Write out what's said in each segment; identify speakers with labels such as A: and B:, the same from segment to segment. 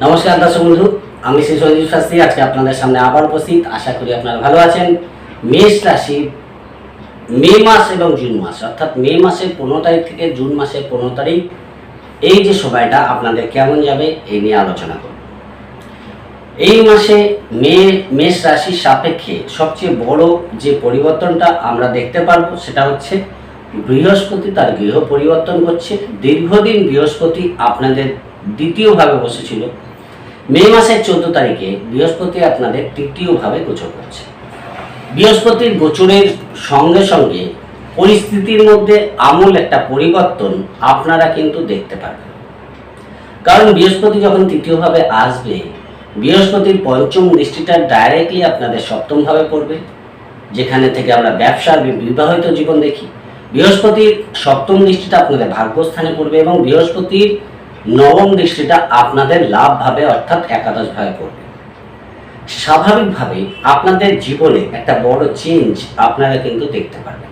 A: নমস্কার দর্শক বন্ধু, আমি শ্রী সঞ্জীব শাস্ত্রী, আজকে আপনাদের সামনে আবার উপস্থিত। আশা করি আপনারা ভালো আছেন। মেষ রাশি, মে মাস এবং জুন মাস, অর্থাৎ মে মাসের পনেরো তারিখ থেকে জুন মাসের পনেরো তারিখ, এই যে সময়টা আপনাদের কেমন যাবে, এই নিয়ে আলোচনা করব। এই মাসে মে, মেষ রাশির সাপেক্ষে সবচেয়ে বড় যে পরিবর্তনটা আমরা দেখতে পারব, সেটা হচ্ছে বৃহস্পতি তার গৃহ পরিবর্তন করছে। দীর্ঘদিন বৃহস্পতি আপনাদের দ্বিতীয়ভাবে বসেছিল। মে মাসের চোদ্দ তারিখে বৃহস্পতি আপনাদের তৃতীয়ভাবে গোচর করছে। বৃহস্পতির গোচরের সঙ্গে সঙ্গে পরিস্থিতির মধ্যে আমূল একটা পরিবর্তন আপনারা কিন্তু দেখতে পাবেন কারণ বৃহস্পতি যখন তৃতীয়ভাবে আসবে, বৃহস্পতির পঞ্চম দৃষ্টিটা ডাইরেক্টলি আপনাদের সপ্তমভাবে পড়বে, যেখানে থেকে আমরা ব্যবসার বিবাহিত জীবন দেখি। বৃহস্পতির সপ্তম দৃষ্টিটা আপনাদের ভাগ্যস্থানে পড়বে এবং বৃহস্পতির নবম দৃষ্টিটা আপনাদের লাভ ভাবে অর্থাৎ একাদশ ভাবে পড়বে। স্বাভাবিকভাবে আপনাদের জীবনে একটা বড় চেঞ্জ আপনারা কিন্তু দেখতে পারবেন।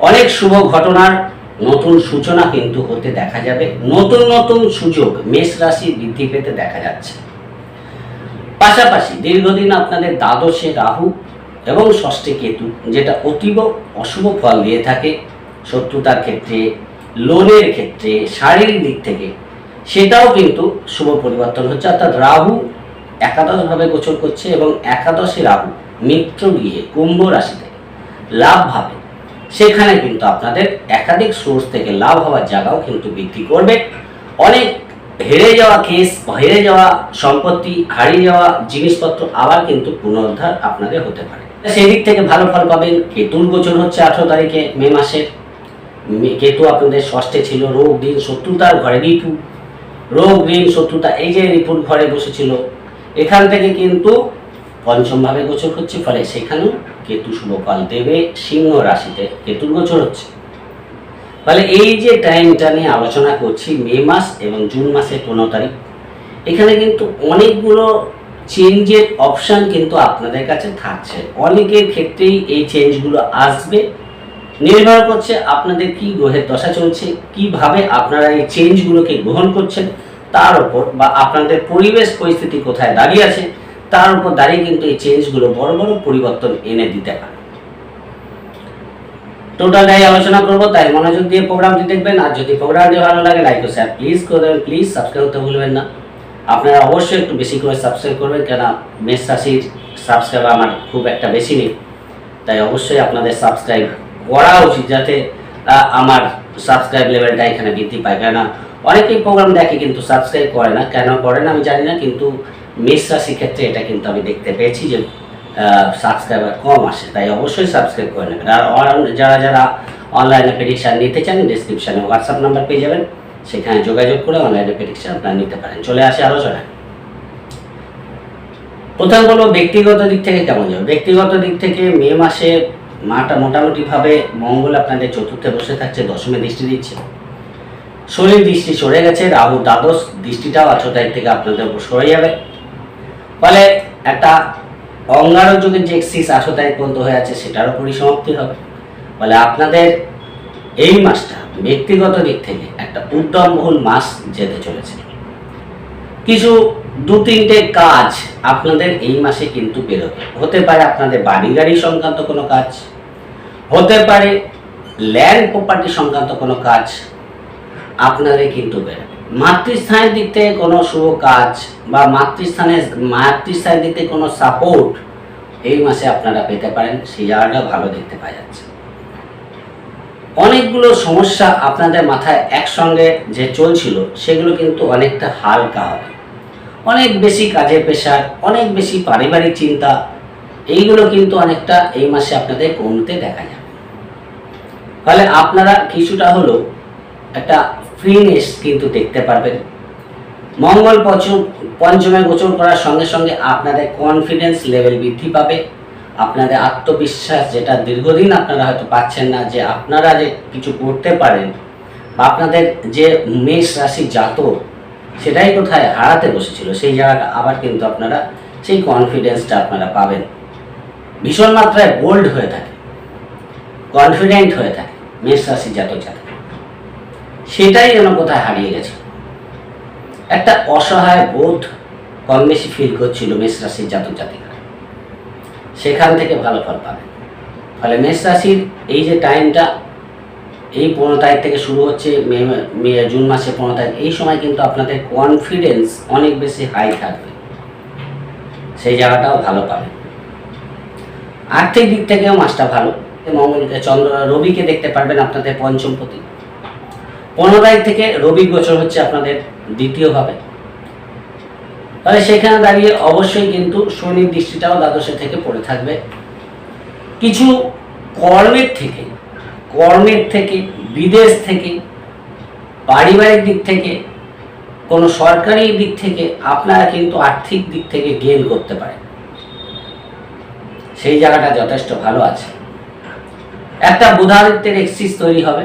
A: অনেক শুভ ঘটনার নতুন সূচনা কিন্তু হতে দেখা যাবে। নতুন নতুন সুযোগ মেষ রাশি বৃদ্ধি পেতে দেখা যাচ্ছে। পাশাপাশি দীর্ঘদিন আপনাদের দ্বাদশে রাহু এবং ষষ্ঠে কেতু যেটা অতীব অশুভ ফল দিয়ে থাকে। শত্রুতার ক্ষেত্রে লোনের ক্ষেত্রে, শারীরিক দিক থেকে, সেটাও কিন্তু শুভ পরিবর্তন হচ্ছে। অর্থাৎ রাহু একাদশভাবে গোচর করছে এবং একাদশে রাহু মিত্র গৃহে, কুম্ভ রাশিতে লাভ ভাবে। সেখানে কিন্তু আপনাদের একাধিক সোর্স থেকে লাভ হওয়ার জায়গাও কিন্তু বৃদ্ধি করবে। অনেক হেরে যাওয়া কেস হেরে যাওয়া সম্পত্তি, হারিয়ে যাওয়া জিনিসপত্র আবার কিন্তু পুনরুদ্ধার আপনাদের হতে পারে। সেই দিক থেকে ভালো ফল পাবেন। কেতুর গোচর হচ্ছে আঠেরো তারিখে মে মাসের। কেতু আপনাদের ষষ্ঠে ছিল, রোগ দিন শত্রুতার ঘরে রিপু রোগ ঋণ শত্রুতা, এই যে রিপুর ঘরে বসেছিল। এখান থেকে কিন্তু পঞ্চমভাবে গোচর হচ্ছে, ফলে সেখানেও কেতু শুভ ফল দেবে, সিংহ রাশিতে কেতুর গোচর হচ্ছে। ফলে এই যে টাইমটা নিয়ে আলোচনা করছি, মে মাস এবং জুন মাসের পনেরো তারিখ, এখানে কিন্তু অনেকগুলো চেঞ্জের অপশান কিন্তু আপনাদের কাছে থাকছে। অনেকের ক্ষেত্রেই এই চেঞ্জগুলো আসবে। নির্ভর করছে আপনাদের কি গ্রহের দশা চলছে, কীভাবে আপনারা এই চেঞ্জগুলোকে গ্রহণ করছেন, তার উপর বা আপনাদের পরিবেশ পরিস্থিতি কোথায় দাঁড়িয়ে আছে, তার উপর দাঁড়িয়ে কিন্তু এই চেঞ্জগুলো বড় বড় পরিবর্তন এনে দিতে পারে। টোটালটাই আলোচনা করব, তাই মনোযোগ দিয়ে প্রোগ্রামটি দেখবেন, আর যদি প্রোগ্রামটি ভালো লাগে লাইক ও শেয়ার প্লিজ করে প্লিজ সাবস্ক্রাইব করতে ভুলবেন না। আপনারা অবশ্যই একটু বেশি করে সাবস্ক্রাইব করবেন কেন মেষ রাশির সাবস্ক্রাইব আমার খুব একটা বেশি নেই। তাই অবশ্যই আপনাদের সাবস্ক্রাইব করা উচিত যাতে আমার সাবস্ক্রাইব লেভেলটা এখানে বৃদ্ধি পায়। কেন অনেকেই প্রোগ্রাম দেখে কিন্তু সাবস্ক্রাইব করে না। কেন করে না আমি জানি না, কিন্তু মেষ রাশির ক্ষেত্রে এটা কিন্তু আমি দেখতে পেয়েছি যে সাবস্ক্রাইবার কম আসে। তাই অবশ্যই সাবস্ক্রাইব করে নেবেন। আর যারা যারা অনলাইনে প্রেডিকশান নিতে চান ডিসক্রিপশানে হোয়াটসঅ্যাপ নাম্বার পেয়ে যাবেন। সেখানে যোগাযোগ করে অনলাইনে প্রেডিকশান আপনারা নিতে পারেন। চলে আসে আলোচনায় প্রথম হলো ব্যক্তিগত দিক থেকে কেমন যাবে? ব্যক্তিগত দিক থেকে মে মাসে মাটা মোটামুটিভাবে মঙ্গল আপনাদের চতুর্থে বসে থাকছে, দশমে দৃষ্টি দিচ্ছে। শরীর দৃষ্টি সরে গেছে, রাহু দ্বাদশ দৃষ্টিটাও আঠেরো থেকে আপনাদের উপর সরে যাবে। ফলে একটা অঙ্গারক যুগের যে এক্সিস আঠেরো তারিখ পর্যন্ত হয়ে আছে সেটারও পরিসমাপ্তি হবে। ফলে আপনাদের এই মাসটা ব্যক্তিগত দিক থেকে একটা উদ্যমবহুল মাস যেতে চলেছে। কিছু দু তিনটে কাজ আপনাদের এই মাসে কিন্তু বেরোবে। হতে পারে আপনাদের বাড়ি গাড়ি সংক্রান্ত কোনো কাজ, হতে পারে ল্যান্ড প্রপার্টি সংক্রান্ত কোনো কাজ, আপনাদের কিন্তু বেরোবে। মাতৃস্থানের দিক থেকে কোনো শুভ কাজ বা মাতৃস্থানের মাতৃস্থানের দিক থেকে কোনো সাপোর্ট এই মাসে আপনারা পেতে পারেন, সেই জায়গাটা ভালো দেখতে পাওয়া যাচ্ছে। অনেকগুলো সমস্যা আপনাদের মাথায় একসঙ্গে যে চলছিল, সেগুলো কিন্তু অনেকটা হালকা হবে। অনেক বেশি কাজের পেশার অনেক বেশি পারিবারিক চিন্তা, এইগুলো কিন্তু অনেকটা এই মাসে আপনাদের কমতে দেখা যাবে। ফলে আপনারা কিছুটা হলেও একটা ফ্রিনেস কিন্তু দেখতে পারবেন। মঙ্গল পঞ্চমে গোচর করার সঙ্গে সঙ্গে আপনাদের কনফিডেন্স লেভেল বৃদ্ধি পাবে। আপনাদের আত্মবিশ্বাস যেটা দীর্ঘদিন আপনারা হয়তো পাচ্ছেন না, যে আপনারা যে কিছু করতে পারেন, বা আপনাদের যে মেষ রাশি জাতক সেটাই কোথায় হারাতে বসেছিল, সেই জায়গাটা আবার কিন্তু আপনারা সেই কনফিডেন্সটা আপনারা পাবেন। ভীষণ মাত্রায় বোল্ড হয়ে থাকে কনফিডেন্ট হয়ে থাকে, মেষ রাশি জাতক জাতক সেটাই যেন কোথায় হারিয়ে গেছে। একটা অসহায় বোধ কম বেশি ফিল করছিল মেষ রাশির জাতক জাতিকা সেখান থেকে ভালো ফল পাবেন। ফলে মেষ রাশির এই যে টাইমটা এই পনেরো তারিখ থেকে শুরু হচ্ছে মে মে, জুন মাসে পনেরো তারিখ। এই সময় কিন্তু আপনাদের কনফিডেন্স অনেক বেশি হাই থাকবে। সেই জায়গাটাও ভালো পাবে আর্থিক দিক থেকেও মাসটা ভালো। মঙ্গলকে চন্দ্র রবিকে দেখতে পারবেন আপনাদের পঞ্চমপতি পনেরো তারিখ থেকে রবি গোচর হচ্ছে আপনাদের দ্বিতীয়ভাবে তাহলে সেখানে দাঁড়িয়ে অবশ্যই কিন্তু শনির দৃষ্টিটাও দ্বাদশে থেকে পড়ে থাকবে। কিছু কর্মের থেকে কর্মের থেকে, বিদেশ থেকে, পারিবারিক দিক থেকে, কোনো সরকারি দিক থেকে আপনারা কিন্তু আর্থিক দিক থেকে গেন করতে পারেন। সেই জায়গাটা যথেষ্ট ভালো আছে। একটা বুধাদিত্যের এক্সিস তৈরি হবে।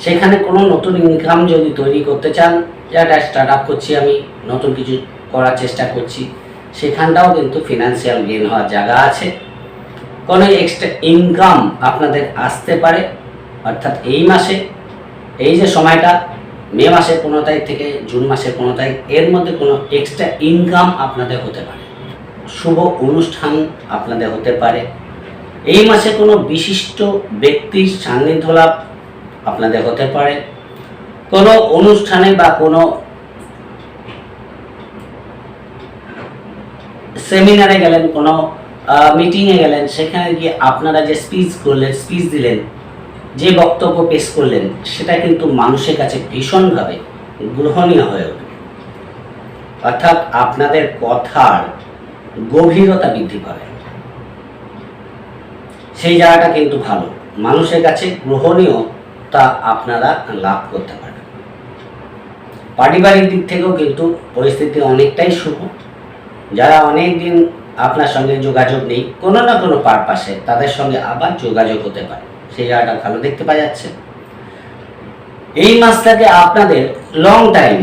A: সেখানে কোনো নতুন ইনকাম যদি তৈরি করতে চান যে একটা স্টার্ট আপ করছি আমি, নতুন কিছু করার চেষ্টা করছি, সেখানটাও কিন্তু ফিনান্সিয়াল গেন হওয়ার জায়গা আছে। কোনো এক্সট্রা ইনকাম আপনাদের আসতে পারে, অর্থাৎ এই মাসে, এই যে সময়টা, মে মাসের পনেরো তারিখ থেকে জুন মাসের পনেরো তারিখ, এর মধ্যে কোনো এক্সট্রা ইনকাম আপনাদের হতে পারে। শুভ অনুষ্ঠান আপনাদের হতে পারে। এই মাসে কোনো বিশিষ্ট ব্যক্তির সান্নিধ্য লাভ আপনাদের হতে পারে। কোনো অনুষ্ঠানে বা কোনো সেমিনারে গেলেন, কোনো মিটিংয়ে গেলেন, সেখানে গিয়ে আপনারা যে স্পিচ করলেন স্পিচ দিলেন, যে বক্তব্য পেশ করলেন, সেটা কিন্তু মানুষের কাছে ভীষণভাবে গ্রহণীয় হয়ে উঠবে অর্থাৎ আপনাদের কথার গভীরতা বৃদ্ধি পাবে। সেই জায়গাটা কিন্তু ভালো। মানুষের কাছে গ্রহণীয়তা আপনারা লাভ করতে পারেন পারিবারিক দিক থেকেও কিন্তু পরিস্থিতি অনেকটাই শুভ। যারা অনেক দিন আপনার সঙ্গে যোগাযোগ নেই, কোনো না কোনো পারপাসে তাদের সঙ্গে আবার যোগাযোগ হতে পারে। সেই জায়গাটা ভালো দেখতে পাওয়া যাচ্ছে। এই মাসটাকে আপনাদের লং টাইম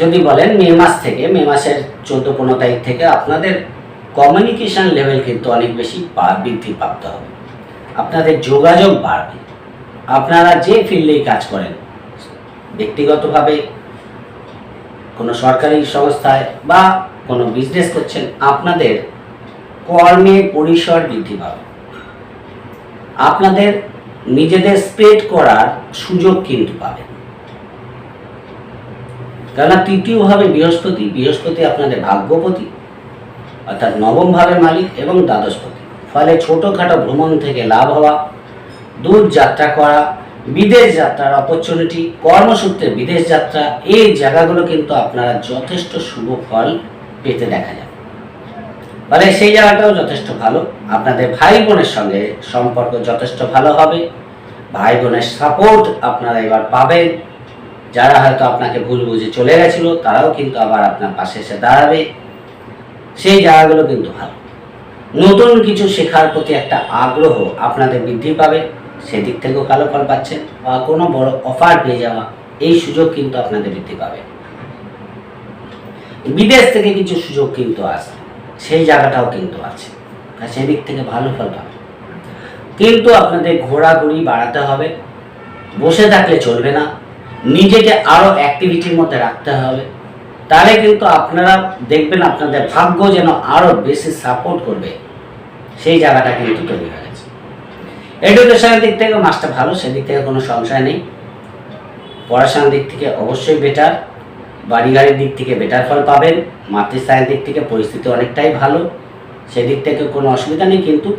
A: যদি বলেন মে মাস থেকে, মে মাসের চোদ্দ পনেরো তারিখ থেকে আপনাদের কমিউনিকেশন লেভেল কিন্তু অনেক বেশি বৃদ্ধি প্রাপ্ত হবে। আপনাদের যোগাযোগ বাড়বে। আপনারা যে ফিল্ডেই কাজ করেন, ব্যক্তিগতভাবে কোনো সরকারি সংস্থায় বা কোনো বিজনেস করছেন, আপনাদের কর্মের পরিসর বৃদ্ধি পাবে। আপনাদের নিজেদের স্প্রেড করার সুযোগ কিন্তু পাবেন। কেননা তৃতীয়ভাবে বৃহস্পতি বৃহস্পতি আপনাদের ভাগ্যপতি, অর্থাৎ নবম ভাবের মালিক এবং দ্বাদশপতি। ফলে ছোটোখাটো ভ্রমণ থেকে লাভ হওয়া, দূর যাত্রা করা, বিদেশ যাত্রার অপরচুনিটি কর্মসূত্রে বিদেশ যাত্রা, এই জায়গাগুলো কিন্তু আপনারা যথেষ্ট শুভ ফল পেতে দেখা যায় ফলে সেই জায়গাটাও যথেষ্ট ভালো। আপনাদের ভাই বোনের সঙ্গে সম্পর্ক যথেষ্ট ভালো হবে। ভাই বোনের সাপোর্ট আপনারা এবার পাবেন। যারা হয়তো আপনাকে ভুল বুঝে চলে গেছিল, তারাও কিন্তু আবার আপনার পাশে এসে দাঁড়াবে। সেই জায়গাগুলো কিন্তু ভালো। নতুন কিছু শেখার প্রতি একটা আগ্রহ আপনাদের বৃদ্ধি পাবে। সেদিক থেকেও ভালো ফল পাচ্ছেন বা কোনো বড় অফার পেয়ে যাওয়া, এই সুযোগ কিন্তু আপনাদের বৃদ্ধি পাবে। বিদেশ থেকে কিছু সুযোগ কিন্তু আসবে সেই জায়গাটাও কিন্তু আছে। আর সেদিক থেকে ভালো ফল পাবে। কিন্তু আপনাদের ঘোরাঘুরি বাড়াতে হবে। বসে থাকলে চলবে না। নিজেকে আরও অ্যাক্টিভিটির মধ্যে রাখতে হবে। তাহলে কিন্তু আপনারা দেখবেন আপনাদের ভাগ্য যেন আরও বেশি সাপোর্ট করবে। সেই জায়গাটা কিন্তু তৈরি হয়ে গেছে। এডুকেশনের দিক থেকে মাসটা ভালো, সেদিক থেকে কোনো সংশয় নেই। পড়াশোনার দিক থেকে অবশ্যই বেটার বাড়ি গাড়ির দিক থেকে বেটার ফল পাবেন, মাতৃস্থানের দিক থেকে পরিস্থিতি অনেকটাই ভালো, সেদিক থেকে কোনো অসুবিধা নেই, কিন্তু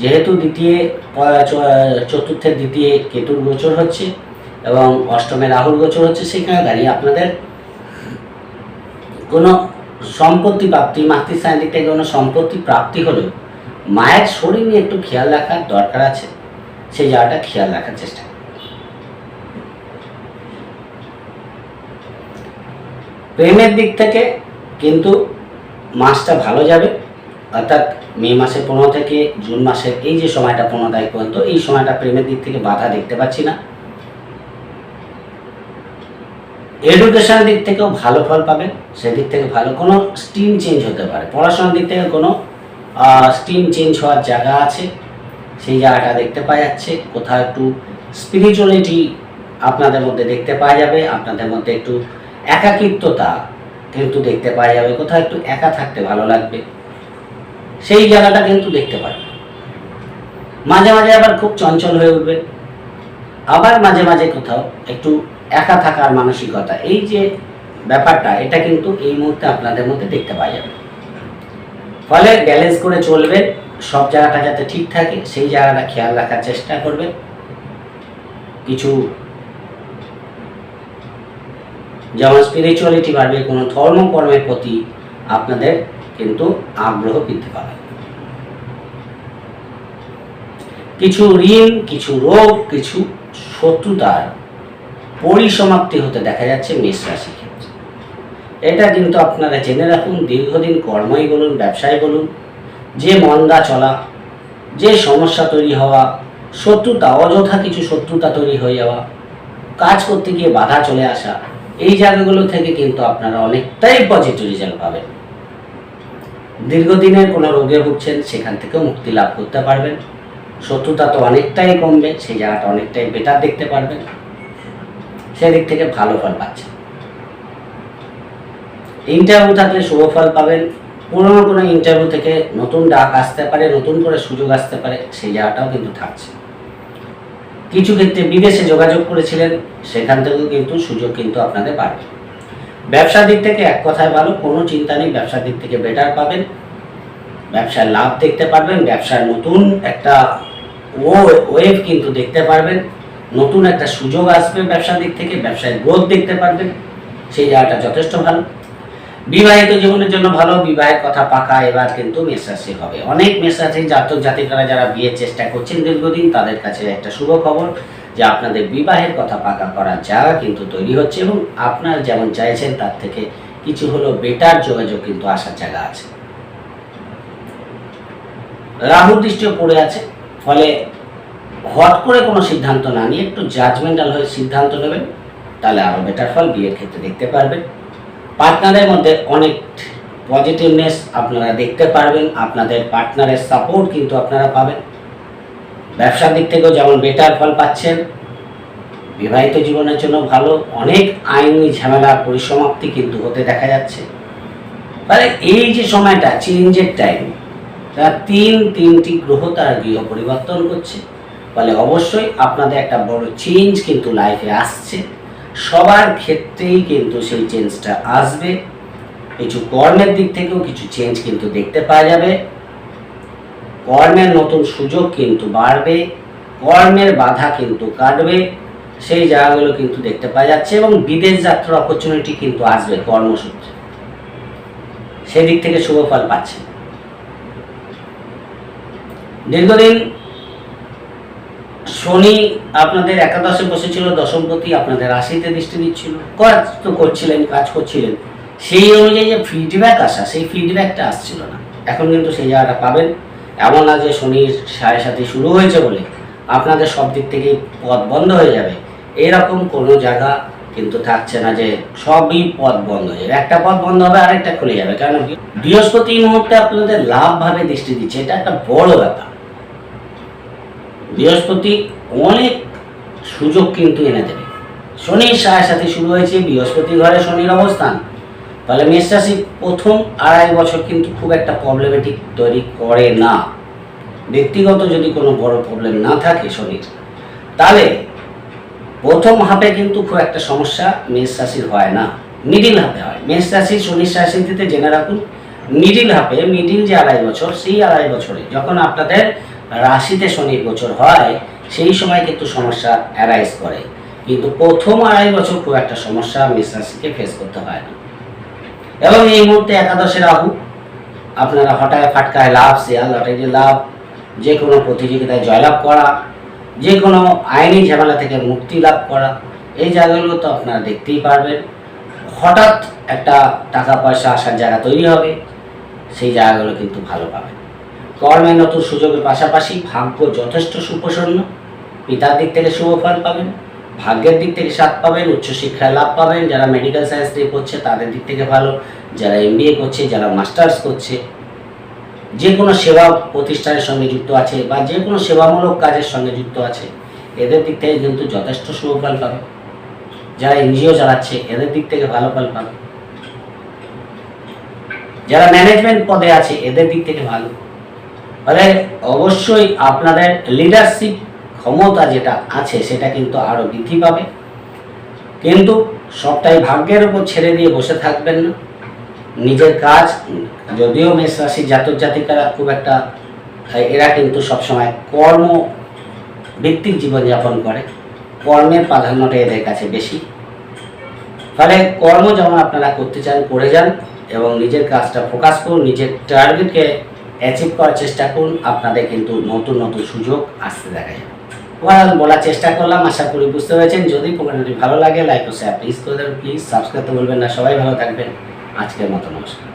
A: যেহেতু দ্বিতীয় চতুর্থের দ্বিতীয় কেতুর গোচর হচ্ছে এবং অষ্টমে রাহুল গোচর হচ্ছে, সেখানে দাঁড়িয়ে আপনাদের কোনো সম্পত্তি প্রাপ্তি, মাতৃস্থানের দিক থেকে কোনো সম্পত্তি প্রাপ্তি হলেও মায়ের শরীর নিয়ে একটু খেয়াল রাখার দরকার আছে, সেই জায়গাটা খেয়াল রাখার চেষ্টা প্রেমের দিক থেকে কিন্তু মাসটা ভালো যাবে, অর্থাৎ মে মাসের পনেরো থেকে জুন মাসের এই যে সময়টা পনেরো তারিখ পর্যন্ত, এই সময়টা প্রেমের দিক থেকে বাধা দেখতে পাচ্ছি না। এডুকেশনের দিক থেকেও ভালো ফল পাবেন সেদিক থেকে ভালো কোনো স্ট্রিম চেঞ্জ হতে পারে। পড়াশোনার দিক থেকে কোনো স্ট্রিম চেঞ্জ হওয়ার জায়গা আছে, সেই জায়গাটা দেখতে পাওয়া যাচ্ছে। কোথাও একটু স্পিরিচুয়ালিটি আপনাদের মধ্যে দেখতে পাওয়া যাবে, আপনাদের মধ্যে একটু একাকিত্বতা, কিন্তু দেখতে পাওয়া যাবে কোথাও একটু একা থাকতে ভালো লাগবে। সেই জায়গাটা কিন্তু দেখতে পারবে মাঝে মাঝে আবার খুব চঞ্চল হয়ে উঠবে। আবার মাঝে মাঝে কোথাও একটু একা থাকার মানসিকতা, এই যে ব্যাপারটা, এটা কিন্তু এই মুহূর্তে আপনাদের মধ্যে দেখতে পাওয়া যাবে। ফলে ব্যালেন্স করে চলবেন সব জায়গাটা যাতে ঠিক থাকে, সেই জায়গাটা খেয়াল রাখার চেষ্টা করবেন কিছু যেমন স্পিরিচুয়ালিটি বাড়বে, কোনো ধর্ম কর্মের প্রতি আপনাদের কিন্তু আগ্রহ বৃদ্ধি পাবে। কিছু ঋণ, কিছু রোগ, কিছু শত্রুতার পরিসমাপ্তি হতে দেখা যাচ্ছে মেষ রাশি ক্ষেত্রে। এটা কিন্তু আপনারা জেনে রাখুন, দীর্ঘদিন কর্মই বলুন, ব্যবসায় বলুন, যে মন্দা চলা, যে সমস্যা তৈরি হওয়া, শত্রুতা, অযথা কিছু শত্রুতা তৈরি হয়ে যাওয়া, কাজ করতে গিয়ে বাধা চলে আসা এই জায়গাগুলো থেকে কিন্তু আপনারা অনেকটাই পজিটিভ রেজাল্ট পাবেন। দীর্ঘদিনের কোনো রোগে ভুগছেন, সেখান থেকেও মুক্তি লাভ করতে পারবেন। শত্রুতা তো অনেকটাই কমবে, সেই জায়গাটা অনেকটাই বেটার দেখতে পারবেন। সেদিক থেকে ভালো ফল পাচ্ছেন। ইন্টারভিউ থাকলে শুভ ফল পাবেন। পুরোনো কোনো ইন্টারভিউ থেকে নতুন ডাক আসতে পারে, নতুন করে সুযোগ আসতে পারে, সেই জায়গাটাও কিন্তু থাকছে। কিছু ক্ষেত্রে বিদেশে যোগাযোগ করেছিলেন, সেখান থেকেও কিন্তু সুযোগ কিন্তু আপনাদের বাড়বে ব্যবসার দিক থেকে এক কথায় ভালো, কোনো চিন্তা নেই, ব্যবসার দিক থেকে বেটার পাবেন। ব্যবসার লাভ দেখতে পারবেন, ব্যবসার নতুন একটা ওয়েভ কিন্তু দেখতে পারবেন। নতুন একটা সুযোগ আসবে ব্যবসার দিক থেকে, ব্যবসায় গ্রোথ দেখতে পারবেন। সেই জায়গাটা যথেষ্ট ভালো। বিবাহিত জীবনের জন্য ভালো, বিবাহের কথা পাকা, এবার কিন্তু মেষরাশি হবে। অনেক মেষরাশি জাতক জাতিকারা যারা বিয়ের চেষ্টা করছেন দীর্ঘদিন, তাদের কাছে একটা শুভ খবর যে আপনাদের বিবাহের কথা পাকা করার জায়গা কিন্তু তৈরি হচ্ছে এবং আপনার যেমন চাইছেন, তার থেকে কিছু হলো বেটার যোগাযোগ কিন্তু আসার জায়গা আছে। রাহু দৃষ্টিও পড়ে আছে, ফলে হট করে কোনো সিদ্ধান্ত না নিয়ে একটু জাজমেন্টাল হয়ে সিদ্ধান্ত নেবেন, তাহলে আরও বেটার ফল বিয়ের ক্ষেত্রে দেখতে পারবেন। পার্টনারের মধ্যে অনেক পজিটিভনেস আপনারা দেখতে পারবেন, আপনাদের পার্টনারের সাপোর্ট কিন্তু আপনারা পাবেন। ব্যবসার দিক থেকেও যেমন বেটার ফল পাচ্ছেন, বিবাহিত জীবনের জন্য ভালো, অনেক আইনি ঝামেলা, পরিসমাপ্তি কিন্তু হতে দেখা যাচ্ছে। তাহলে এই যে সময়টা চেঞ্জের টাইম তারা তিন, তিনটি গ্রহ তার গৃহ পরিবর্তন করছে। ফলে অবশ্যই আপনাদের একটা বড় চেঞ্জ কিন্তু লাইফে আসছে। সবার ক্ষেত্রেই কিন্তু সেই চেঞ্জটা আসবে। কিছু কর্মের দিক থেকেও কিছু চেঞ্জ কিন্তু দেখতে পাওয়া যাবে। কর্মের নতুন সুযোগ কিন্তু বাড়বে, কর্মের বাধা কিন্তু কাটবে, সেই জায়গাগুলো কিন্তু দেখতে পাওয়া যাচ্ছে এবং বিদেশ যাত্রার অপরচুনিটি কিন্তু আসবে কর্মসূত্রে। সেদিক থেকে শুভ ফল পাচ্ছে। দীর্ঘদিন শনি আপনাদের একাদশে বসেছিল, দশমপতি আপনাদের রাশিতে দৃষ্টি দিচ্ছিল। কাজ তো করছিলেন, কাজ করছিলেন। সেই অনুযায়ী যে ফিডব্যাক আসা, সেই ফিডব্যাকটা আসছিল না। এখন কিন্তু সেই জায়গাটা পাবেন। এমন না যে শনির সাড়ে সাথে শুরু হয়েছে বলে আপনাদের সব দিক থেকেই পথ বন্ধ হয়ে যাবে। এরকম কোনো জায়গা কিন্তু থাকছে না যে সবই পথ বন্ধ হয়ে যাবে। একটা পথ বন্ধ হবে, আরেকটা খুলে যাবে। কারণ বৃহস্পতি মুহূর্তে আপনাদের লাভভাবে দৃষ্টি দিচ্ছে। এটা একটা বড় ব্যাপার। বৃহস্পতি অনেক সুযোগ কিন্তু এনে দেবে। শনির সাড়ে সাথে শুরু হয়েছে, বৃহস্পতি ঘরে শনির অবস্থান। তাহলে মেষ রাশি প্রথম আড়াই বছর কিন্তু খুব একটা প্রবলেমেটিক তৈরি করে না। ব্যক্তিগত যদি কোনো বড় প্রবলেম না থাকে শনির, তাহলে প্রথম হাফে কিন্তু খুব একটা সমস্যা মেষ রাশির হয় না। মিডিল হাফে হয়। মেষ রাশি শনির রাশিতে জেনে রাখুন মিডিল হাফে মিডিল যে আড়াই বছর, সেই আড়াই বছরে যখন আপনাদের রাশিতে শনির গোচর হয়, সেই সময় কিন্তু সমস্যা অ্যারাইজ করে। কিন্তু প্রথম আড়াই বছর খুব একটা সমস্যা মেষ রাশিকে ফেস করতে হয় না। এবং এই মুহূর্তে একাদশে রাহু, আপনারা হঠাৎ ফাটকায় লাভ, শেয়ার লটারি লাভ যে কোনো প্রতিযোগিতায় জয়লাভ করা যে কোনো আইনি ঝামেলা থেকে মুক্তি লাভ করা, এই জায়গাগুলো তো আপনারা দেখতেই পারবেন। হঠাৎ একটা টাকা পয়সা আসার জায়গা তৈরি হবে, সেই জায়গাগুলো কিন্তু ভালো পাবেন। কর্মের নতুন সুযোগের পাশাপাশি ভাগ্য যথেষ্ট সুপ্রসন্ন। পিতার দিক থেকে শুভ ফল পাবেন, ভাগ্যের দিক থেকে সাথ পাবেন, উচ্চশিক্ষায় লাভ পাবেন, যারা মেডিকেল সায়েন্স দিয়ে করছে তাদের দিক থেকে ভালো, যারা এমবিএ করছে, যারা মাস্টার্স করছে। যে কোনো সেবা প্রতিষ্ঠানের সঙ্গে যুক্ত আছে বা যে কোনো সেবামূলক কাজের সঙ্গে যুক্ত আছে, এদের দিক থেকে কিন্তু যথেষ্ট শুভ ফল পাবে যারা এনজিও চালাচ্ছে, এদের দিক থেকে ভালো ফল পাবে যারা ম্যানেজমেন্ট পদে আছে, এদের দিক থেকে ভালো। ফলে অবশ্যই আপনাদের লিডারশিপ ক্ষমতা যেটা আছে, সেটা কিন্তু আরও বৃদ্ধি পাবে। কিন্তু সবটাই ভাগ্যের উপর ছেড়ে দিয়ে বসে থাকবেন না। নিজের কাজ, যদিও মেষ রাশির জাতক জাতিকারা খুব একটা, এরা কিন্তু সবসময় কর্ম ভিত্তিক জীবনযাপন করে। কর্মের প্রাধান্যটা এদের কাছে বেশি। ফলে কর্ম যেমন আপনারা করতে চান, করে যান এবং নিজের কাজটা ফোকাস করুন, নিজের টার্গেটকে অ্যাচিভ করার চেষ্টা করুন, আপনাদের কিন্তু নতুন নতুন সুযোগ আসতে দেখা যাবে। বলার চেষ্টা করলাম, আশা করি বুঝতে পেরেছেন। যদি প্রোগ্রামটি ভালো লাগে লাইক ও শেয়ার প্লিজ করে দেবেন প্লিজ সাবস্ক্রাইব তো বলবেন না। সবাই ভালো থাকবেন। আজকের মতো নমস্কার।